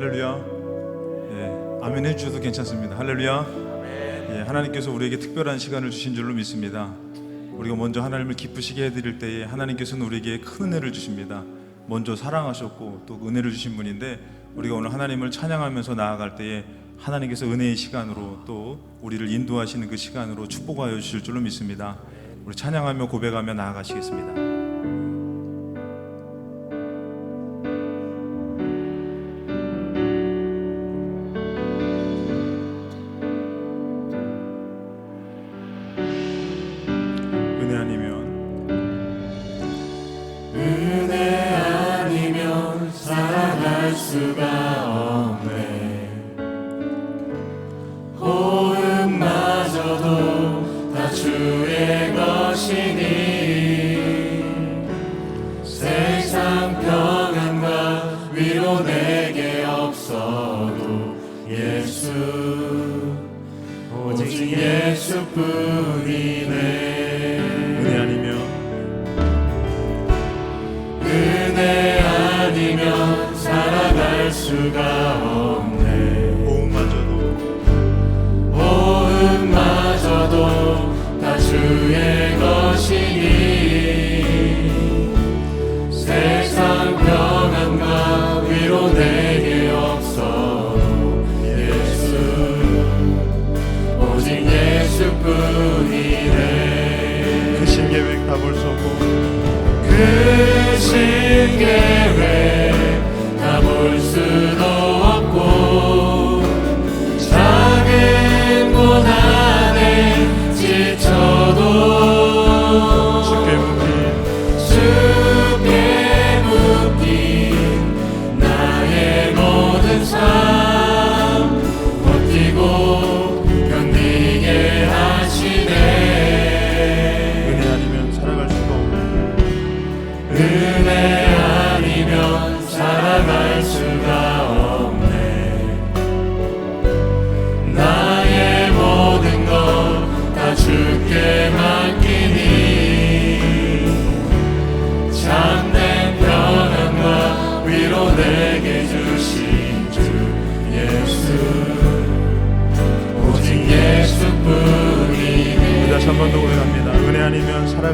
할렐루야. 예, 아멘 해주셔도 괜찮습니다. 할렐루야. 예, 하나님께서 우리에게 특별한 시간을 주신 줄로 믿습니다. 우리가 먼저 하나님을 기쁘시게 해드릴 때에 하나님께서는 우리에게 큰 은혜를 주십니다. 먼저 사랑하셨고 또 은혜를 주신 분인데 우리가 오늘 하나님을 찬양하면서 나아갈 때에 하나님께서 은혜의 시간으로 또 우리를 인도하시는 그 시간으로 축복하여 주실 줄로 믿습니다. 우리 찬양하며 고백하며 나아가시겠습니다. 수가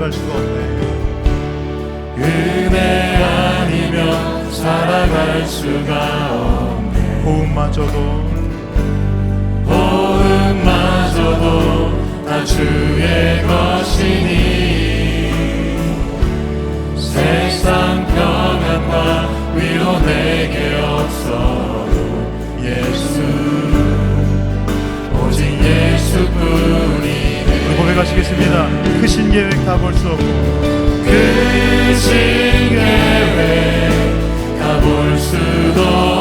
살아갈 수가 없네. 은혜 아니면 살아갈 수가 없네. 호흡마저도 호흡마저도 다 주의 것이니. 세상 평안과 위로 내게 고백하시겠습니다. 크신 계획 다 볼 수 없고. 크신 계획 다 볼 수도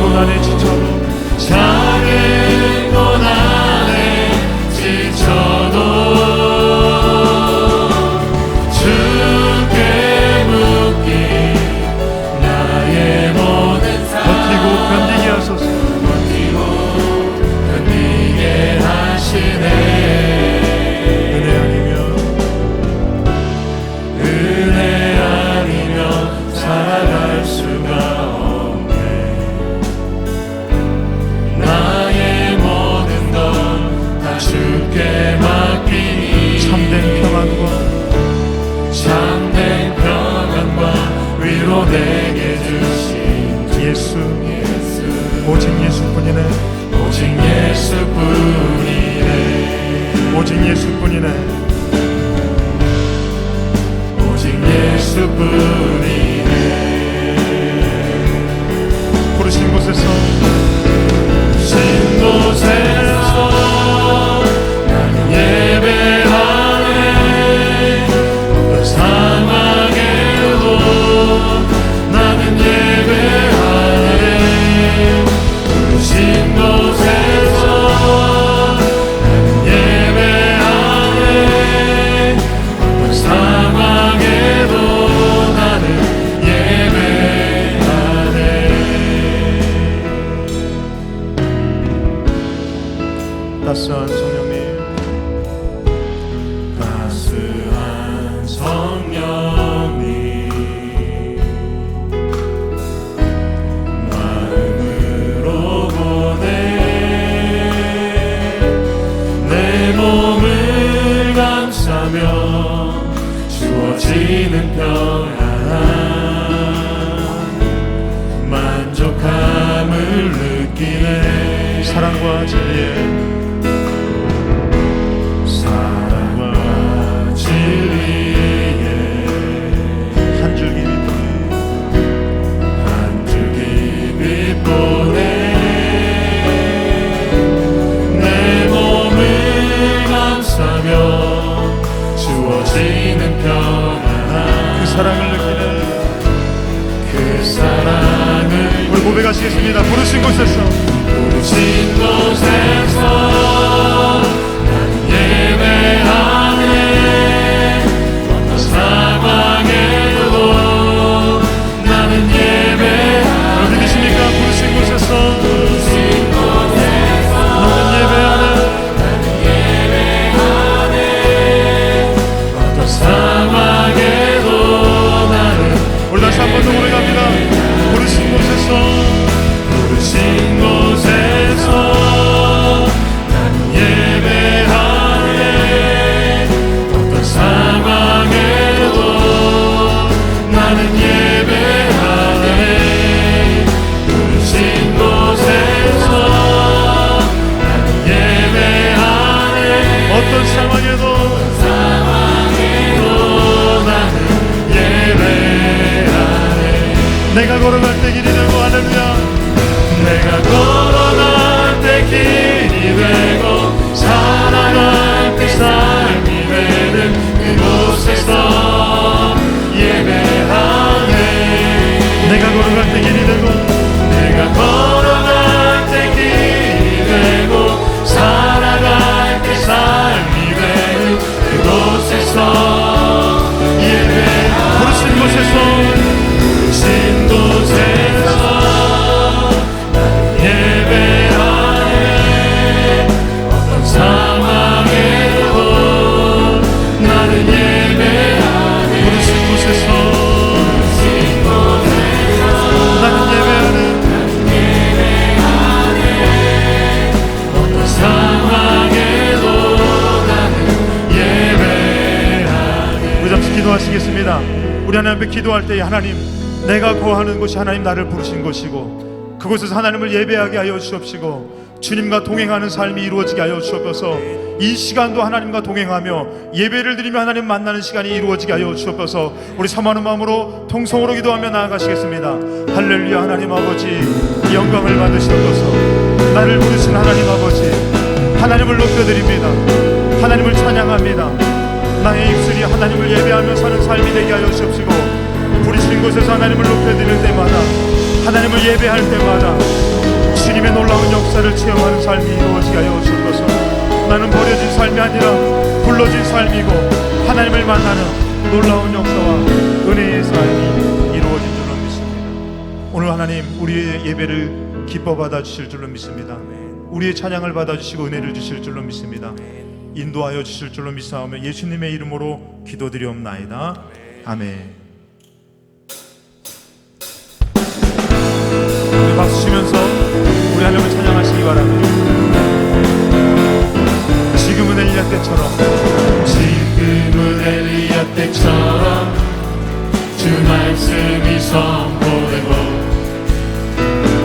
고난에 지쳐 은 sons 고백하시겠습니다. 부르신 곳에서. 부르신 곳에서 우리 하나님 앞에 기도할 때 하나님 내가 거하는 곳이 하나님 나를 부르신 곳이고 그곳에서 하나님을 예배하게 하여 주옵시고 주님과 동행하는 삶이 이루어지게 하여 주옵소서. 이 시간도 하나님과 동행하며 예배를 드리며 하나님 만나는 시간이 이루어지게 하여 주옵소서. 우리 사모하는 마음으로 통성으로 기도하며 나아가시겠습니다. 할렐루야 하나님 아버지. 이 영광을 받으시옵소서. 나를 부르신 하나님 아버지 하나님을 높여드립니다. 하나님을 찬양합니다 나의 입술이 하나님을 예배하며 사는 삶이 되게 하여 주옵시고 부르신 곳에서 하나님을 높여드릴 때마다 하나님을 예배할 때마다 주님의 놀라운 역사를 체험하는 삶이 이루어지게 하여 주옵소서. 나는 버려진 삶이 아니라 불러진 삶이고 하나님을 만나는 놀라운 역사와 은혜의 삶이 이루어진 줄로 믿습니다. 오늘 하나님 우리의 예배를 기뻐 받아 주실 줄로 믿습니다. 우리의 찬양을 받아 주시고 은혜를 주실 줄로 믿습니다 인도하여 주실 줄로 믿사오며 예수님의 이름으로 기도드리옵나이다. 아멘. 우리 박수 치면서 우리 하나님을 찬양하시기 바랍니다. 지금은 엘리야 때처럼 지금은 엘리야 때처럼 주 말씀이 선포되고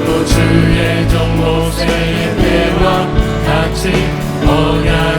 또 주의 종 모세의 때와 같이 언약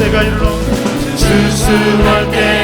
때가 이르러 실수할 때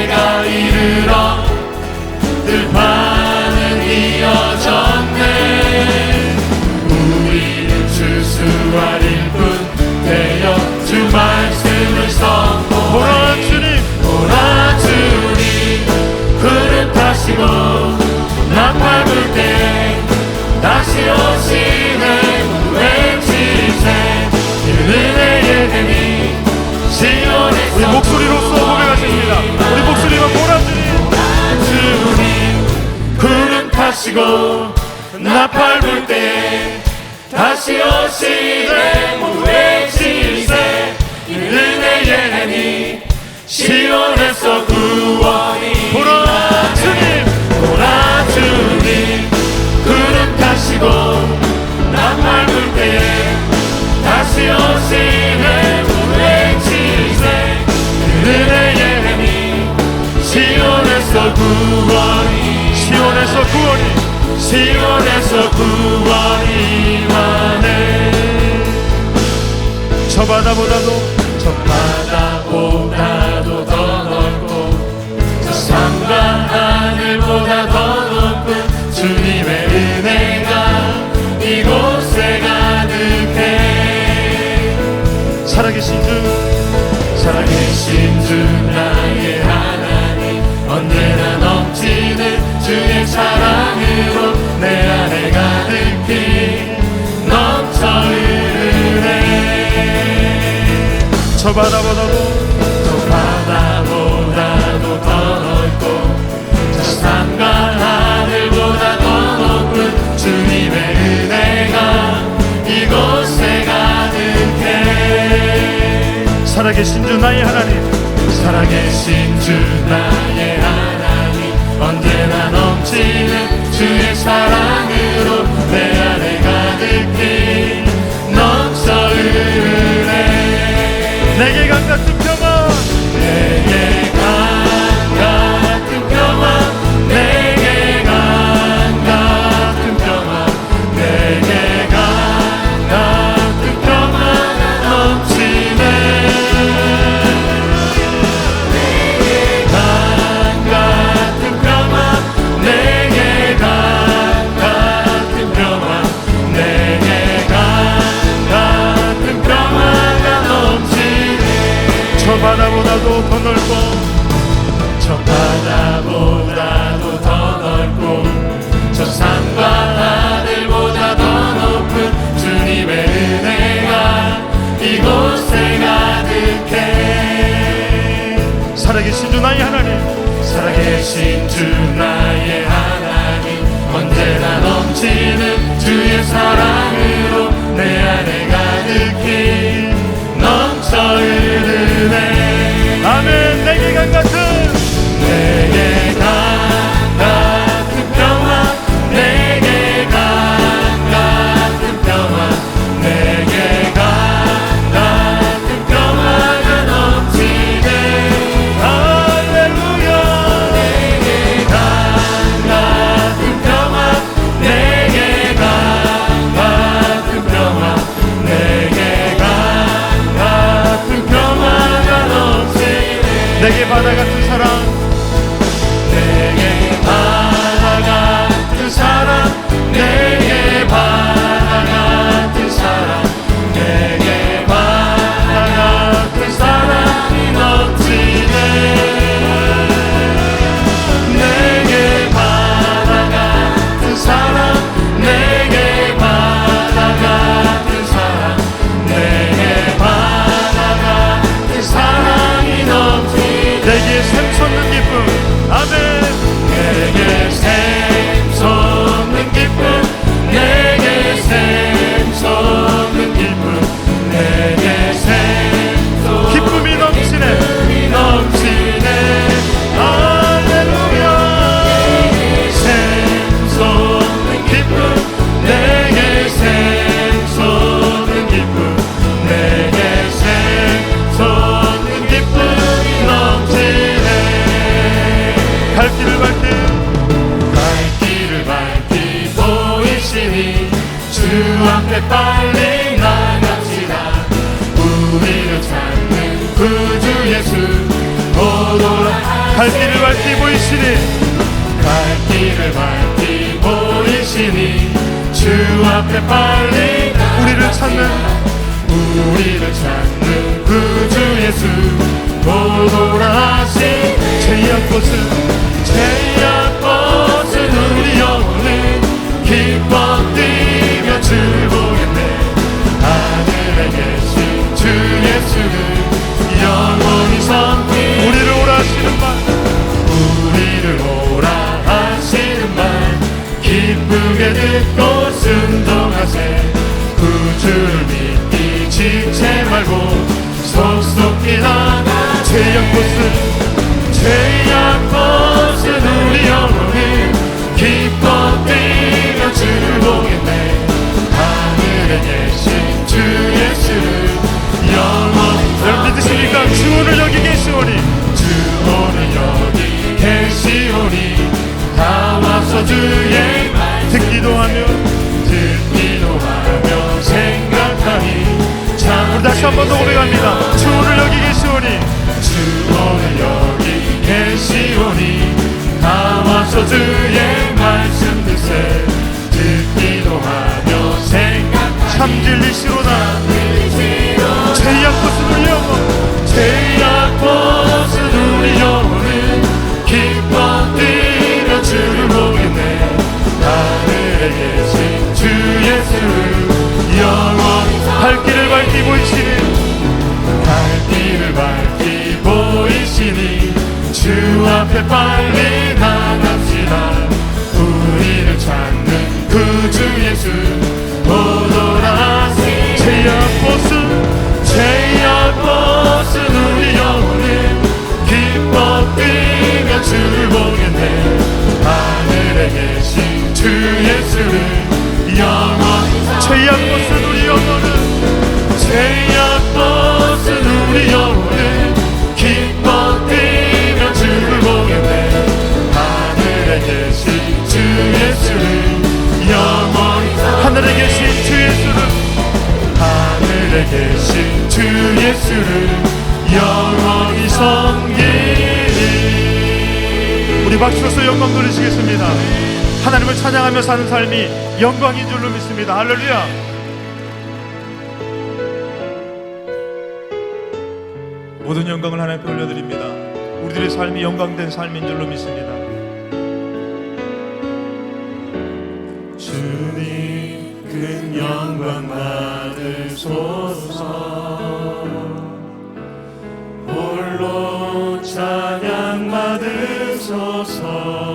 지고 나팔 불 때 다시 오시네 저 바다보다도 저 바다보다도 더 넓고 저 산과 하늘보다 더 높은 주님의 은혜가 이곳에 가득해. 살아계신 주 나의 하나님 살아계신 주 나의 하나님 언제나 넘치는 주의 사랑. 감각 숨겨봐 yeah, yeah. 앞에 빨리 나갑시다. 우리를 찾는 구주 예수. 오도라 갈 길을 밝히 보이시니. 갈 길을 밝히 보이시니. 주 앞에 빨리 우리를 찾는. 우리를 찾는 구주 예수. 오도라 하시 제이한 곳은 제약 벗은 우리 영혼은 기뻐 즐거겠네 하늘에 계신 주 예수는 영원히 섬기. 우리를 오라 하시는 말. 기쁘게 듣고 순종하세. 구주를 믿기 지체 말고 속속히 나가. 제이한 곳은 죄악 벗 한 번 더 고백합니다. 주원을 여기 계시오니 주 오늘 여기 계시오니 다 와서 주의 말씀 듣세. 듣기도 하며 생각하니 참 진리시로다. 곳은 우리 영혼 주 앞에 빨리 나갑시다. 우리를 찾는 구주 예수 하시. 제이한 곳은 죄악 벗은 우리 영혼은 기뻐 뛰며 주를 보겠네. 하늘에 계신 주 예수를 영원히 제이한 곳은 우리 영혼은 죄악 우리 박수로서 영광 돌리시겠습니다. 하나님을 찬양하며 사는 삶이 영광인 줄로 믿습니다. 할렐루야. 모든 영광을 하나님께 올려드립니다. 우리들의 삶이 영광된 삶인 줄로 믿습니다. 주님 큰 영광 받으소서 받으소서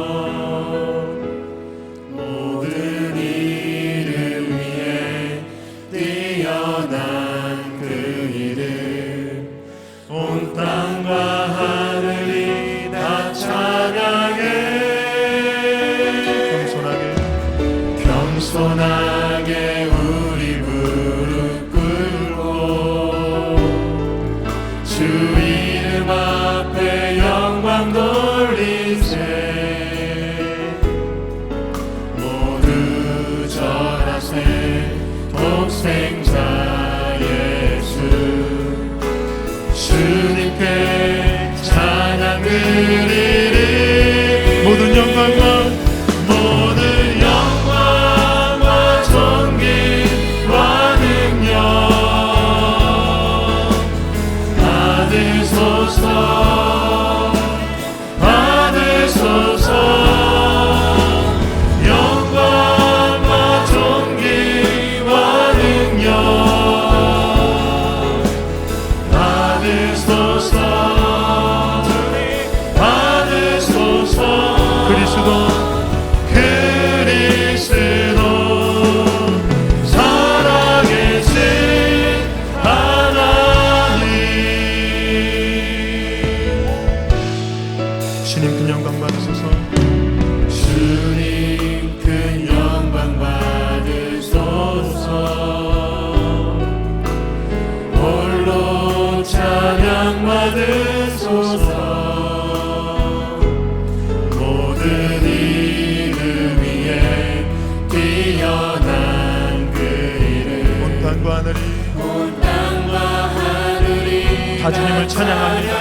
찬양합니다.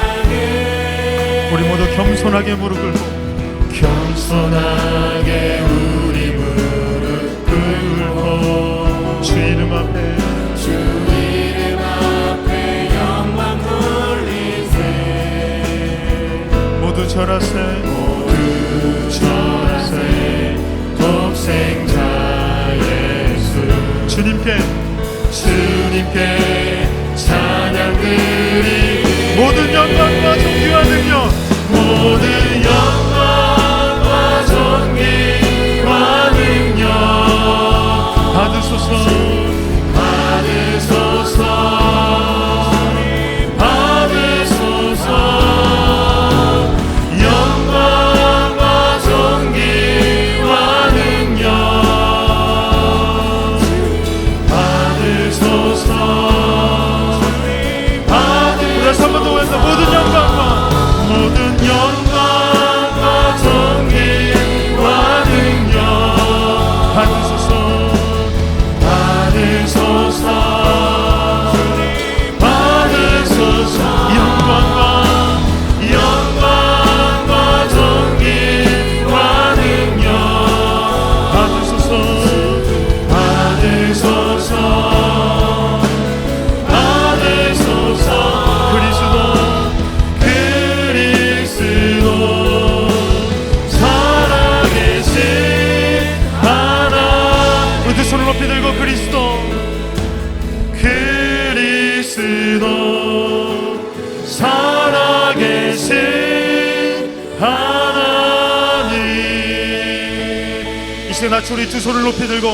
우리 모두 겸손하게 무릎 꿇고 겸손하게 우리 무릎 꿇고 주 이름 앞에 주 이름 앞에 영광 돌리세. 모두 절하세. 모두 절하세. 독생자 예수. 주님께 주님께 찬양 드리 모든 영광과 존귀와 능력 모든 같이 우리 두 손을 높이 들고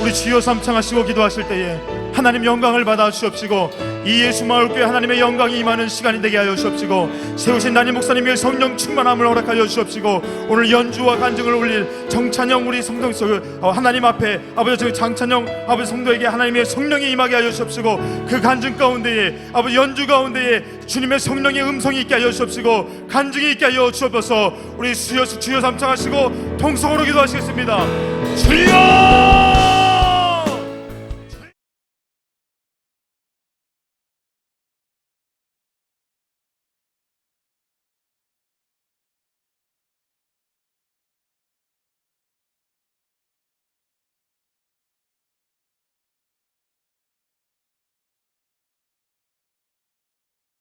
우리 주여 삼창하시고 기도하실 때에 하나님 영광을 받아 주옵시고 이 예수 마을교회 하나님의 영광이 임하는 시간이 되게 하여 주옵시고 세우신 단임 목사님의 성령 충만함을 허락하여 주옵시고 오늘 연주와 간증을 올릴 정찬영 우리 성도 그 하나님 앞에 아버지 저 장찬영 아버지 성도에게 하나님의 성령이 임하게 하여 주옵시고 그 간증 가운데에 아버지 연주 가운데에 주님의 성령의 음성이 있게 하여 주옵시고 간증이 있게 하여 주옵소서. 우리 주여 주여 삼창하시고 통성으로 기도하시겠습니다. 주여